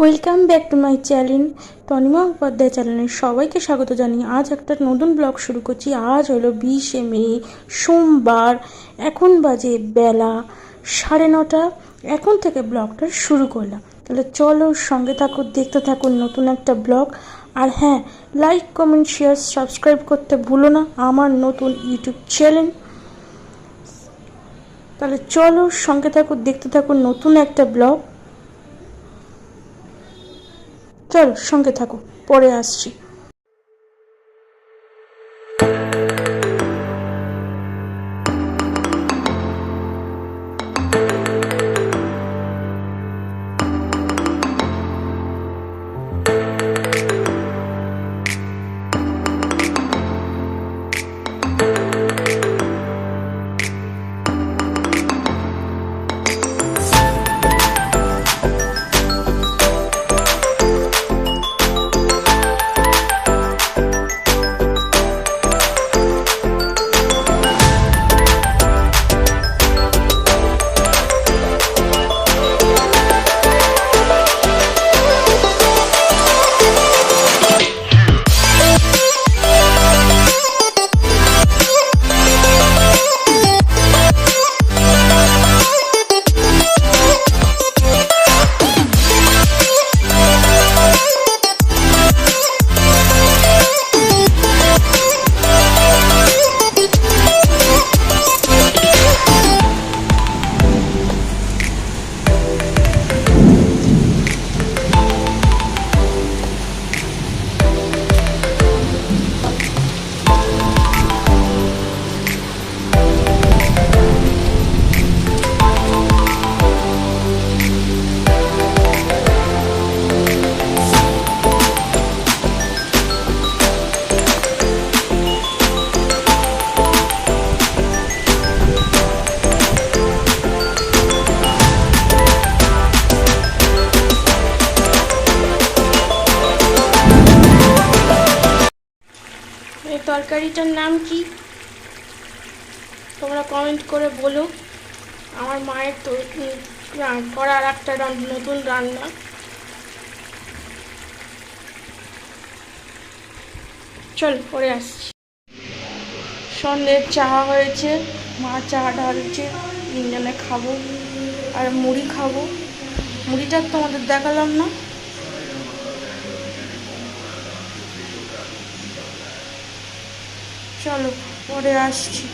Welcome back to my channel Tanima Upadhyay চ্যানেলে সবাইকে স্বাগত জানিয়ে আজ একটা নতুন ব্লগ শুরু করছি। আজ হলো বিশে মে, সোমবার। এখন বাজে বেলা সাড়ে নটা। এখন থেকে ব্লগটা শুরু করলাম। তাহলে চলো সঙ্গে থাকুন দেখতে থাকুন নতুন একটা ব্লগ আর হ্যাঁ লাইক কমেন্ট শেয়ার সাবস্ক্রাইব করতে ভুলো না আমার নতুন ইউটিউব চ্যানেল তাহলে চলো সঙ্গে থাকুন দেখতে থাকুন নতুন একটা ব্লগ চলো সঙ্গে থাকো পরে আসছি। তরকারিটার নাম কি? তোমরা কমেন্ট করে বলো। আমার মায়ের তো উম, রা- করা আর একটা নতুন রান্না। চল পরে আসছি। সন্ধ্যের চা হয়েছে মা চা ঢালছে তিনজনে খাব আর মুড়ি খাব। মুড়িটা তোমাদের দেখালাম না। চলো পরে আসছি।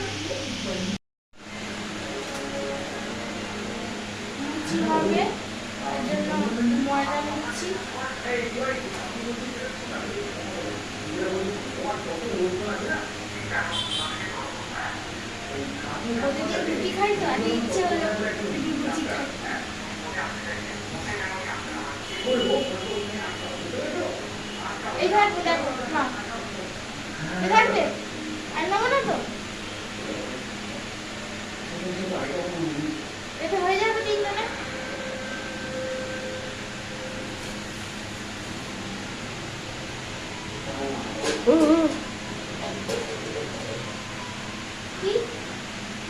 ইচ্ছে হলো রুটি লুচি খাই এই থাকবে দেখো মা এই থাকবে আর নেব না তো? এটা হয়ে যাবে তিনজনে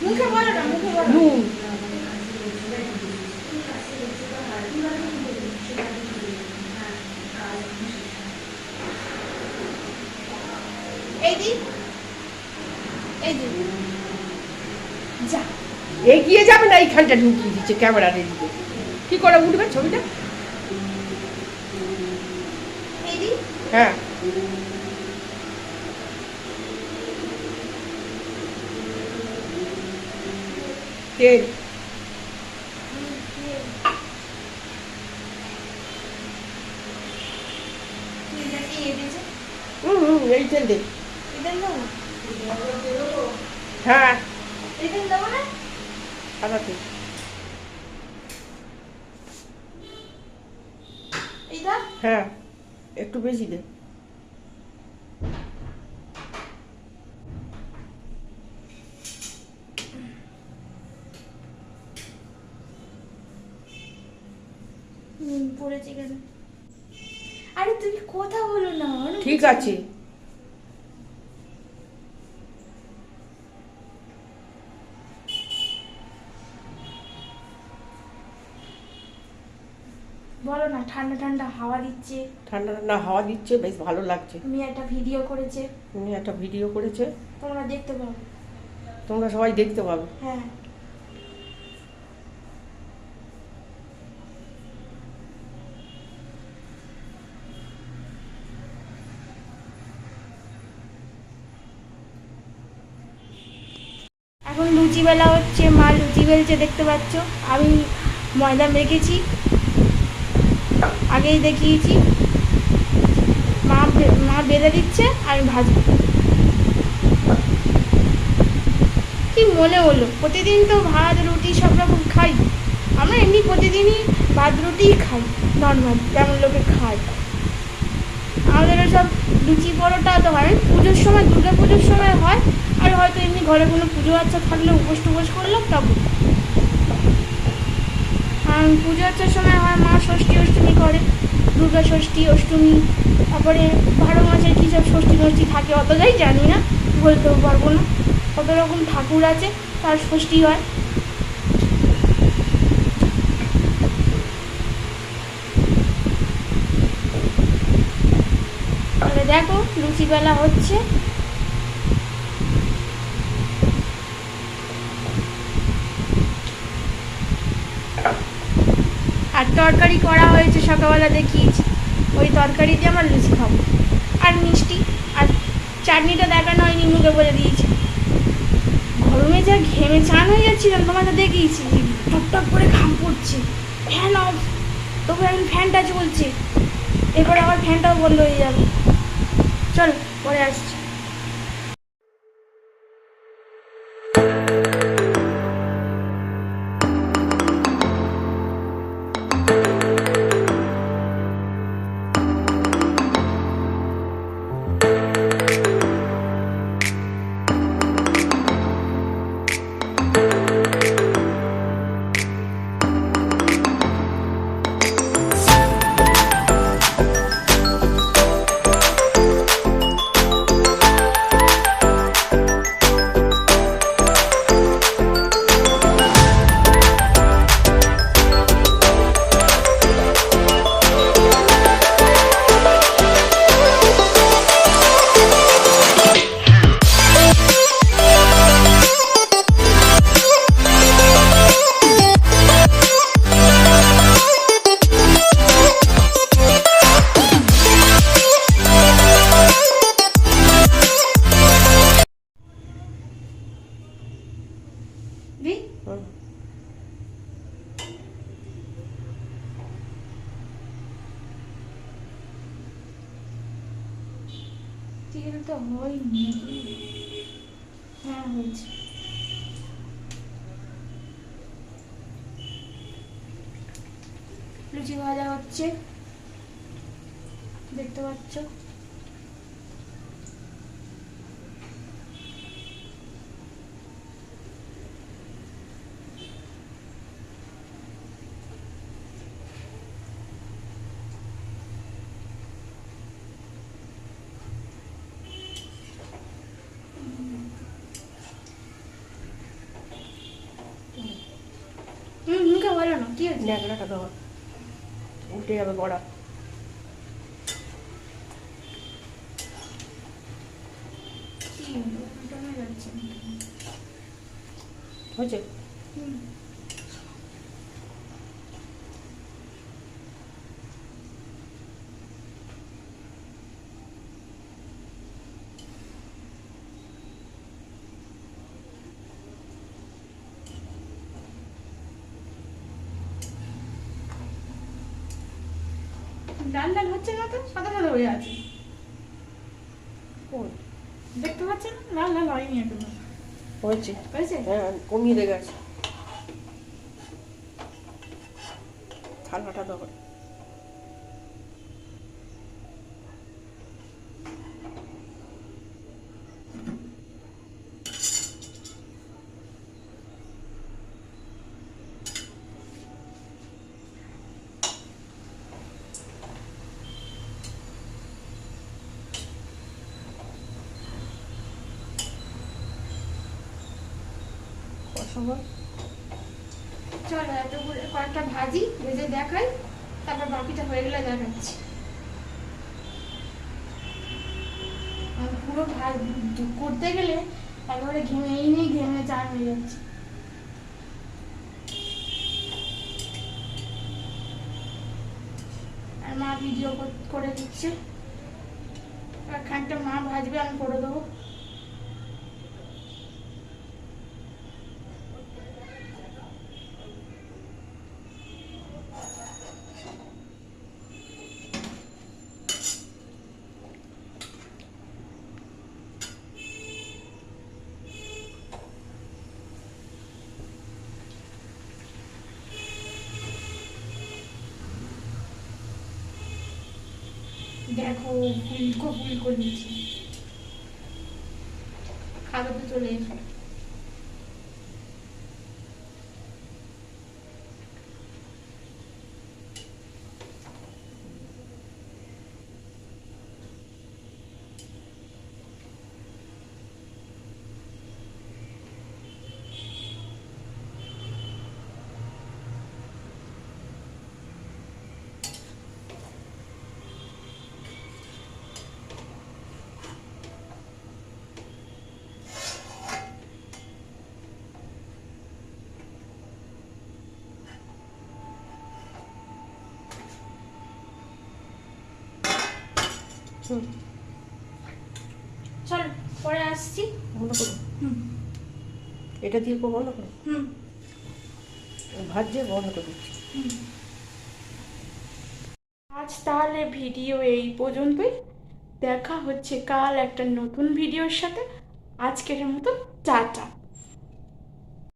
মুখে বলো না মুখে বলো। দি যা। এগিয়ে যাবে না এইখানটা ঢুকিয়ে দিচ্ছে ক্যামেরার এদিকে কি করে উঠবে ছবিটা? হ্যাঁ। তেল হুম হুম এই তেল দে। এটা দেবো হ্যাঁ। এইটা? হ্যাঁ একটু বেশি দে। পড়েছে কেন? আরে তুমি কথা বলো না ঠিক আছে। বলো না ঠান্ডা ঠান্ডা হাওয়া দিচ্ছে। ঠান্ডা ঠান্ডা হাওয়া দিচ্ছে বেশ ভালো লাগছে। তুমি একটা ভিডিও করেছে। উনি একটা ভিডিও করেছে। তোমরা দেখতে পাবে তোমরা সবাই দেখতে পাবে। হ্যাঁ। এখন লুচি বেলা হচ্ছে মা লুচি বেলছে দেখতে পাচ্ছ? আমি ময়দা মেখেছি। আগেই দেখিয়েছি। মা মা বেঁধে দিচ্ছে আমি ভাজবো। কি মনে হলো? প্রতিদিন তো ভাত, রুটি সব রকম খাই। আমরা এমনি প্রতিদিনই ভাত রুটিই খাই নর্মাল যেমন লোকে খায়। আমাদের সব লুচি পরোটা তো হয় পুজোর সময়, দুর্গা পুজোর সময় হয়। আর হয়তো এমনি ঘরে কোনো পুজো আচ্ছা থাকলে, উপোস টুপোস করলাম তখন পুজো আচ্ছার সময় হয় মা ষষ্ঠী অষ্টমী করে, দুর্গা ষষ্ঠী অষ্টমী, তারপরে বারো মাসের কী সব ষষ্ঠী ষষ্ঠী থাকে অতটাই জানি না, বলতেও পারব না। কত রকম ঠাকুর আছে, তার ষষ্ঠী হয়। দেখো লুচি বেলা হচ্ছে। আর তরকারি করা হয়েছে সকালবেলা, দেখিয়েছি। ওই তরকারি দিয়ে আমার লুচি খাব। আর মিষ্টি, আর চাটনিটা দেখানো হয়নি মুখে বলে দিয়েছি। গরমে যা ঘেমে চান হয়ে যাচ্ছিলাম, তোমাকে দেখিয়েছি। টকটক করে ঘাম পড়ছে। ফ্যান অফ তবু এখন ফ্যানটা চলছে এরপর আবার ফ্যানটাও বন্ধ হয়ে যাবে। চল, পরে আসছি। লুচি ভাজা হচ্ছে দেখতে পাচ্ছ হুম মুখে বলো না কি হয়েছে ন্যাকড়াটা দেওয়া উল্টে যাবে যাচ্ছে হয়েছে হুম ডাল ডাল হচ্ছে না তো? সাদা সাদা হয়ে আছে। দেখতে পাচ্ছেন? না লাল লাল হয়নি একদম হয়েছে। হয়েছে? হ্যাঁ কমিয়ে দিয়ে গেছে। থালাটা কয়েকটা ভাজি ভেজে দেখাই, তারপর হয়ে গেলে পুরো করতে গেলে একেবারে ঘেমেই নেই, ঘেমে চান হয়ে যাচ্ছে। আর মা ভিডিও করে দিচ্ছে। আর খানিকটা মা ভাজবে, আমি করে দেবো দেখো ফুলকো ফুলকো নিচে খাবে তো চলে এসো চলো। পরে আসছি। বন্ধ করো। হুম। এটা দিয়ে বন্ধ করো। হুম। ভাজছে বন্ধ করে। দিচ্ছি। আজ তাহলে ভিডিও এই পর্যন্তই। দেখা হচ্ছে কাল একটা নতুন ভিডিওর সাথে। আজকের মতো টাটা